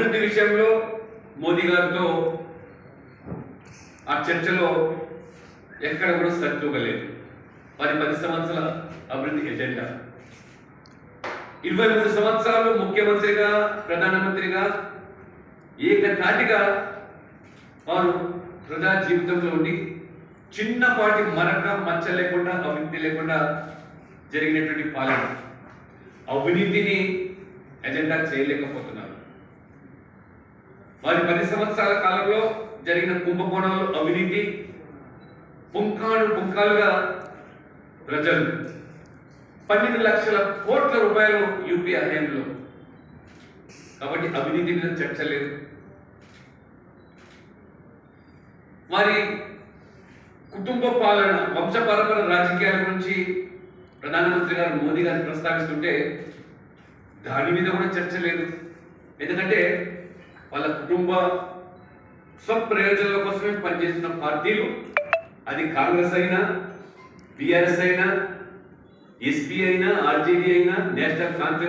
అభివృద్ధి విషయంలో మోదీ గారితో ఆ చర్చలో ఎక్కడ కూడా సరితూగలేదు వారి పది సంవత్సరాల అభివృద్ధి ఎజెండా. ఇరవై మూడు సంవత్సరాలు ముఖ్యమంత్రిగా ప్రధానమంత్రిగా ఏకధాటిగా వారు ప్రజా జీవితంలో ఉండి చిన్నపాటి మరక మచ్చ లేకుండా అవినీతి లేకుండా జరిగినటువంటి పాలన. అవినీతిని ఎజెండా చేయలేకపోతున్నారు. వారి పది సంవత్సరాల కాలంలో జరిగిన కుంభకోణాలు అవినీతి పుంకాలు పుంకాలుగా ప్రజలు పన్నెండు లక్షల కోట్ల రూపాయలు యూపీ హయాంలో కాబట్టి అవినీతి మీద చర్చ లేదు. మరి కుటుంబ పాలన వంశపరపర రాజకీయాల గురించి ప్రధానమంత్రి గారు మోదీ గారు ప్రస్తావిస్తుంటే దాని మీద కూడా చర్చ లేదు. ఎందుకంటే వాళ్ళ కుటుంబ స్వప్రయోజనాల కోసమే పనిచేస్తున్న పార్టీలు అది కాంగ్రెస్ అయినా బీఆర్ఎస్ అయినా ఎస్పీ అయినా ఆర్జేడీ అయినా నేషనల్ కాన్ఫరెన్స్